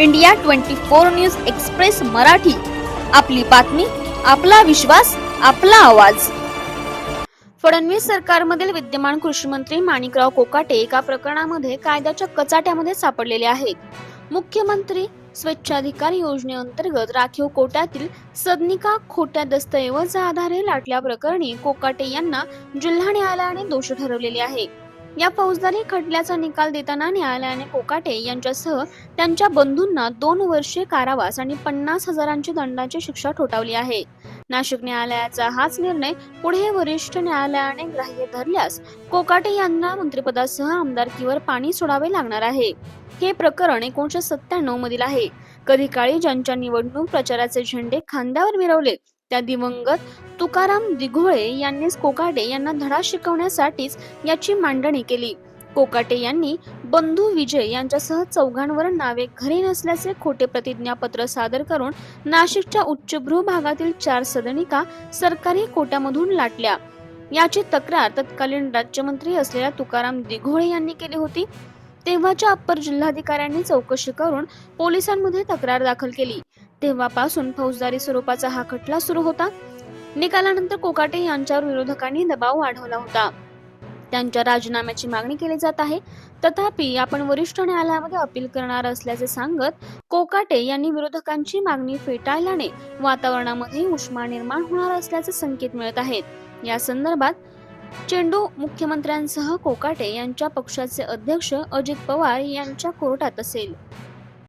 India twenty four news express Marathi. आपली बातमी आपला विश्वास आपला आवाज. फडणवीस सरकारमधील विद्यमान कृषी मंत्री माणिकराव कोकाटे एका प्रकरणामध्ये कायद्याच्या कचाट्यामध्ये सापडलेले आहेत. मुख्यमंत्री स्वेच्छाधिकार योजनेअंतर्गत राखीव कोट्यातील सदनिका खोट्या दस्तऐवज आधारे लाटल्या प्रकरणी कोकाटे यांना जिल्हा न्यायालयाने दोषी ठरवलेले आहे. या फौजदारी खटल्याचा निकाल देताना न्यायालयाने कोकाटे यांच्यासह त्यांच्या बंधूंना दोन वर्षे कारावास आणि पन्नास हजारांची दंडाची शिक्षा ठोठावली आहे. नाशिक न्यायालयाचा हाच निर्णय पुढे वरिष्ठ न्यायालयाने ग्राह्य धरल्यास कोकाटे यांना मंत्रिपदासह आमदारकीवर पाणी सोडावे लागणार आहे. हे प्रकरण एकोणीशे सत्त्याण्णव मधील आहे. कधी काळी ज्यांच्या निवडणूक प्रचाराचे झेंडे खांद्यावर मिरवले त्या दिवंगत तुकाराम दिघोळे यांनीच कोकाटे यांना धडा शिकवण्यासाठीच याची मांडणी केली. कोकाटे यांनी बंधू विजय यांच्यासह चौघांवर नावे घरी नसल्याचे खोटे प्रतिज्ञापत्र सादर करून नाशिकच्या उच्चभ्रू भागातील चार सदनिका सरकारी कोट्यामधून लाटल्या. याची तक्रार तत्कालीन राज्यमंत्री असलेल्या तुकाराम दिघोळे यांनी केली होती. तेव्हाच्या अप्पर जिल्हाधिकाऱ्यांनी चौकशी करून पोलिसांमध्ये तक्रार दाखल केली. तेव्हापासून फौजदारी स्वरूपाचा हा खटला सुरू होता. निकालानंतर कोकाटे यांच्यावर विरोधकांनी दबाव वाढवला होता. त्यांच्या राजीनाम्याची मागणी केली जात आहे. तथापि आपण वरिष्ठ न्यायालयामध्ये अपील करणार असल्याचे सांगत कोकाटे यांनी विरोधकांची मागणी फेटाळल्याने वातावरणामध्ये उष्मा निर्माण होणार असल्याचे संकेत मिळत आहेत. या संदर्भात चेंडू मुख्यमंत्र्यांसह कोकाटे यांच्या पक्षाचे अध्यक्ष अजित पवार यांच्या कोर्टात असेल.